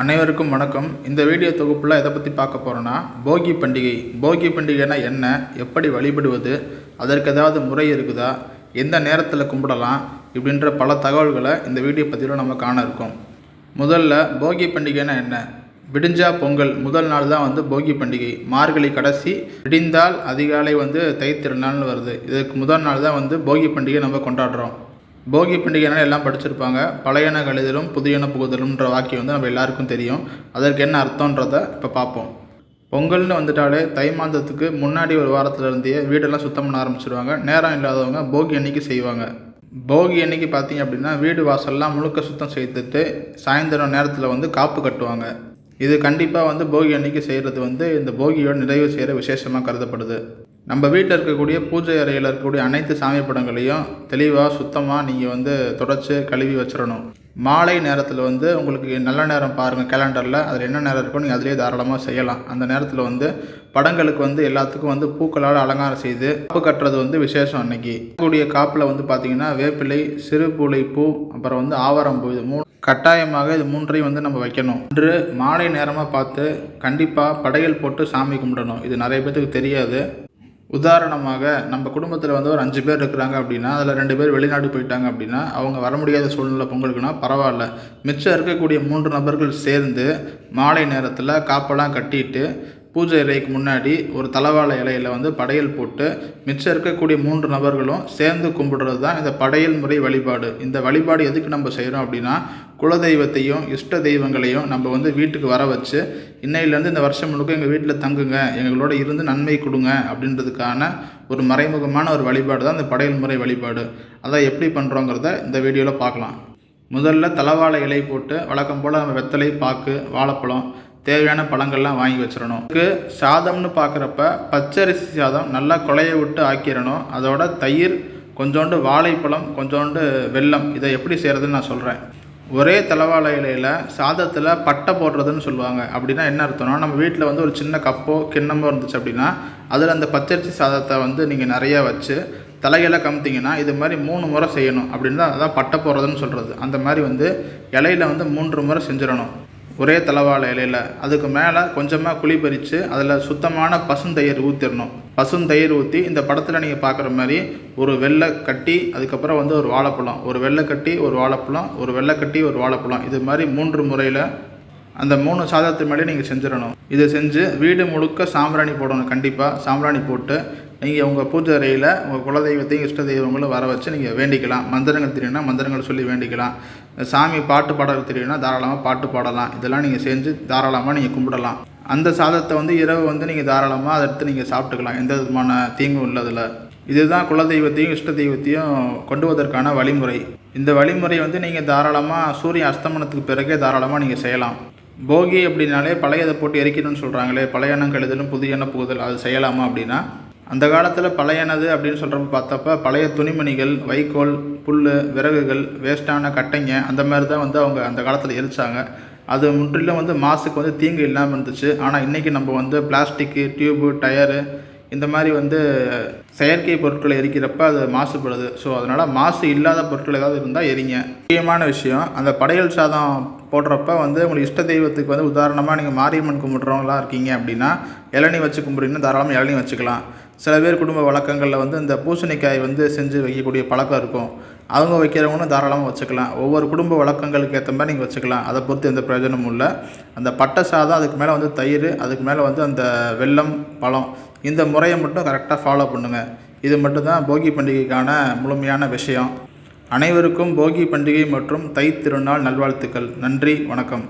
அனைவருக்கும் வணக்கம். இந்த வீடியோ தொகுப்பில் எதை பற்றி பார்க்க போகிறோன்னா போகி பண்டிகை. போகி பண்டிகைனா என்ன? எப்படி வழிபடுவது? அதற்கு ஏதாவது முறை இருக்குதா? எந்த நேரத்தில் கும்பிடலாம்? இப்படின்ற பல தகவல்களை இந்த வீடியோ பதிவில் நம்ம காண இருக்கோம். முதல்ல போகி பண்டிகைனா என்ன? விடிஞ்சா பொங்கல். முதல் நாள் தான் வந்து போகி பண்டிகை. மார்கழி கடைசி. விடிந்தால் அதிகாலை வந்து தை திருநாள்னு வருது. இதுக்கு முதல் நாள் தான் வந்து போகி பண்டிகை நம்ம கொண்டாடுறோம். போகி பண்டிகைனால எல்லாம் படிச்சிருப்பாங்க. பழையன கழிதலும் புதியன புகுதலும்ன்ற வாக்கியம் வந்து நம்ம எல்லாருக்கும் தெரியும். அதற்கு என்ன அர்த்தன்றதை இப்போ பார்ப்போம். பொங்கல்னு வந்துட்டாலே தை மாதத்துக்கு முன்னாடி ஒரு வாரத்துலேருந்தே வீடெல்லாம் சுத்தம் பண்ண ஆரம்பிச்சிருவாங்க. நேரம் இல்லாதவங்க போகி அன்னைக்கு செய்வாங்க. போகி அன்னைக்கு பார்த்தீங்க அப்படின்னா வீடு வாசல்லாம் முழுக்க சுத்தம் செய்துட்டு சாயந்தரம் நேரத்தில் வந்து காப்பு கட்டுவாங்க. இது கண்டிப்பாக வந்து போகி அன்னைக்கு செய்கிறது வந்து இந்த போகியோட நிறைவு செய்கிற விசேஷமாக கருதப்படுது. நம்ம வீட்டில் இருக்கக்கூடிய பூஜை அறையில் இருக்கக்கூடிய அனைத்து சாமி படங்களையும் தெளிவாக சுத்தமாக நீங்கள் வந்து தொடச்சி கழுவி வச்சிடணும். மாலை நேரத்தில் வந்து உங்களுக்கு நல்ல நேரம் பாருங்கள் கேலண்டரில் அதில் என்ன நேரம் இருக்கோ நீங்கள் அதிலே தாராளமாக செய்யலாம். அந்த நேரத்தில் வந்து படங்களுக்கு வந்து எல்லாத்துக்கும் வந்து பூக்களால் அலங்காரம் செய்து காப்பு கட்டுறது வந்து விசேஷம் அன்னைக்கு. கூடிய காப்பில் வந்து பார்த்தீங்கன்னா வேப்பிலை சிறுபூளை பூ அப்புறம் வந்து ஆவாரம் பூ இது மூணு கட்டாயமாக இது மூன்றையும் வந்து நம்ம வைக்கணும். இன்று மாலை நேரமாக பார்த்து கண்டிப்பாக படையல் போட்டு சாமி கும்பிடணும். இது நிறைய பேத்துக்கு தெரியாது. உதாரணமாக நம்ம குடும்பத்தில் வந்து ஒரு அஞ்சு பேர் இருக்கிறாங்க அப்படின்னா அதில் ரெண்டு பேர் வெளிநாடு போயிட்டாங்க அப்படின்னா அவங்க வர முடியாத சூழ்நிலை பொங்கலுக்குன்னா பரவாயில்ல. மிச்சம் இருக்கக்கூடிய மூன்று நபர்கள் சேர்ந்து மாலை நேரத்தில் காப்பெல்லாம் கட்டிட்டு பூஜை இறைக்கு முன்னாடி ஒரு தலவாழை இலையில் வந்து படையல் போட்டு மிச்சம் இருக்கக்கூடிய மூன்று நபர்களும் சேர்ந்து கும்பிடுறது தான் இந்த படையல் முறை வழிபாடு. இந்த வழிபாடு எதுக்கு நம்ம செய்கிறோம் அப்படின்னா குலதெய்வத்தையும் இஷ்ட தெய்வங்களையும் நம்ம வந்து வீட்டுக்கு வர வச்சு இன்னையிலேருந்து இந்த வருஷம் முழுக்க எங்கள் வீட்டில் தங்குங்க எங்களோட இருந்து நன்மை கொடுங்க அப்படின்றதுக்கான ஒரு மறைமுகமான ஒரு வழிபாடு தான் இந்த படையல் முறை வழிபாடு. அதை எப்படி பண்ணுறோங்கிறத இந்த வீடியோவில் பார்க்கலாம். முதல்ல தலவாழை இலை போட்டு வழக்கம் போல் நம்ம வெத்தலை பாக்கு வாழைப்பழம் தேவையான பழங்கள்லாம் வாங்கி வச்சிடணும். இதுக்கு சாதம்னு பார்க்குறப்ப பச்சரிசி சாதம் நல்லா குழைய விட்டு ஆக்கிடணும். அதோட தயிர் கொஞ்சோண்டு வாழைப்பழம் கொஞ்சோண்டு வெல்லம் இதை எப்படி செய்கிறதுன்னு நான் சொல்கிறேன் ஒரே தலவாழை இலையில் சாதத்தில் பட்டை போடுறதுன்னு சொல்லுவாங்க. அப்படின்னா என்ன அர்த்தம்னா நம்ம வீட்டில் வந்து ஒரு சின்ன கப்போ கிண்ணமோ இருந்துச்சு அப்படின்னா அதில் அந்த பச்சரிசி சாதத்தை வந்து நீங்கள் நிறையா வச்சு தலையில கமுத்திங்கன்னா இது மாதிரி மூணு முறை செய்யணும். அப்படின்னு தான் அதான் பட்டை போடுறதுன்னு சொல்கிறது அந்த மாதிரி வந்து இலையில வந்து மூன்று முறை செஞ்சிடணும். ஒரே தலைவாழை இலையில். அதுக்கு மேலே கொஞ்சமாக குழி பறித்து அதில் சுத்தமான பசுந்தயிர் ஊற்றிடணும் பசுந்தயிர் ஊற்றி இந்த படத்தில் நீங்கள் பார்க்குற மாதிரி ஒரு வெள்ளை கட்டி அதுக்கப்புறம் வந்து ஒரு வாழைப்பழம். ஒரு வெள்ளை கட்டி ஒரு வாழைப்பழம் ஒரு வெள்ளை கட்டி ஒரு வாழைப்பழம். இது மாதிரி மூன்று முறையில் அந்த மூணு சாதத்து மேலே நீங்கள் செஞ்சிடணும். இதை செஞ்சு வீடு முழுக்க சாம்பிராணி போடணும் கண்டிப்பாக சாம்பிராணி போட்டு நீங்கள் உங்கள் பூஜை அறையில் உங்கள் குலதெய்வத்தையும் இஷ்ட தெய்வங்களும் வர வச்சு நீங்கள் வேண்டிக்கலாம். மந்திரங்கள் தெரியும்னா மந்திரங்கள் சொல்லி வேண்டிக்கலாம். சாமி பாட்டு பாட தெரியும்னா தாராளமாக பாட்டு பாடலாம். இதெல்லாம் நீங்கள் செஞ்சு தாராளமாக நீங்கள் கும்பிடலாம். அந்த சாதத்தை வந்து இரவு வந்து நீங்கள் தாராளமாக அதை எடுத்து நீங்கள் சாப்பிட்டுக்கலாம். எந்த விதமான தீங்கும் உள்ளதில் இதுதான் குலதெய்வத்தையும் இஷ்ட தெய்வத்தையும் கொண்டுவதற்கான வழிமுறை. இந்த வழிமுறை வந்து நீங்கள் தாராளமாக சூரிய அஸ்தமனத்துக்கு பிறகே தாராளமாக நீங்கள் செய்யலாம். போகி அப்படின்னாலே பழையதை போட்டு எரிக்கணும்னு சொல்கிறாங்களே பழைய எண்ணம் கழுதலும் புதிய புகுதல் அது செய்யலாமா அப்படின்னா அந்த காலத்தில் பழையனது அப்படின்னு சொல்கிறப்ப பார்த்தப்ப பழைய துணிமணிகள் வைக்கோல் புல் விறகுகள் வேஸ்ட்டான கட்டைங்க அந்த மாதிரி தான் வந்து அவங்க அந்த காலத்தில் எரிச்சாங்க. அது முற்றிலும் வந்து மாசுக்கு வந்து தீங்கு இல்லாமல் இருந்துச்சு. ஆனால் இன்றைக்கி நம்ம வந்து பிளாஸ்டிக்கு டியூபு டயரு இந்த மாதிரி வந்து செயற்கை பொருட்களை எரிக்கிறப்ப அது மாசுபடுது. ஸோ அதனால் மாசு இல்லாத பொருட்கள் ஏதாவது இருந்தால் எரிங்க. முக்கியமான விஷயம் அந்த படையல் சாதம் போடுறப்ப வந்து உங்களுக்கு இஷ்ட தெய்வத்துக்கு வந்து உதாரணமாக நீங்கள் மாரியம்மன் கும்பிட்றவங்களாம் இருக்கீங்க அப்படின்னா இளநி வச்சு கும்பிட்றீங்கன்னா தாராளமாக இளநி வச்சுக்கலாம். சில பேர் குடும்ப வழக்கங்களில் வந்து இந்த பூசணிக்காய் வந்து செஞ்சு வைக்கக்கூடிய பழக்கம் இருக்கும். அவங்க வைக்கிறவங்களும் தாராளமாக வச்சுக்கலாம். ஒவ்வொரு குடும்ப வழக்கங்களுக்கு ஏற்ற மாதிரி நீங்கள் வச்சுக்கலாம். அதை பொறுத்து எந்த பிரயோஜனமும் இல்லை. அந்த பட்டை சாதம் அதுக்கு மேலே வந்து தயிர் அதுக்கு மேலே வந்து அந்த வெல்லம் பழம் இந்த முறையை மட்டும் கரெக்டாக ஃபாலோ பண்ணுங்கள் இது மட்டும்தான் போகி பண்டிகைக்கான முழுமையான விஷயம். அனைவருக்கும் போகி பண்டிகை மற்றும் தை திருநாள் நல்வாழ்த்துக்கள். நன்றி வணக்கம்.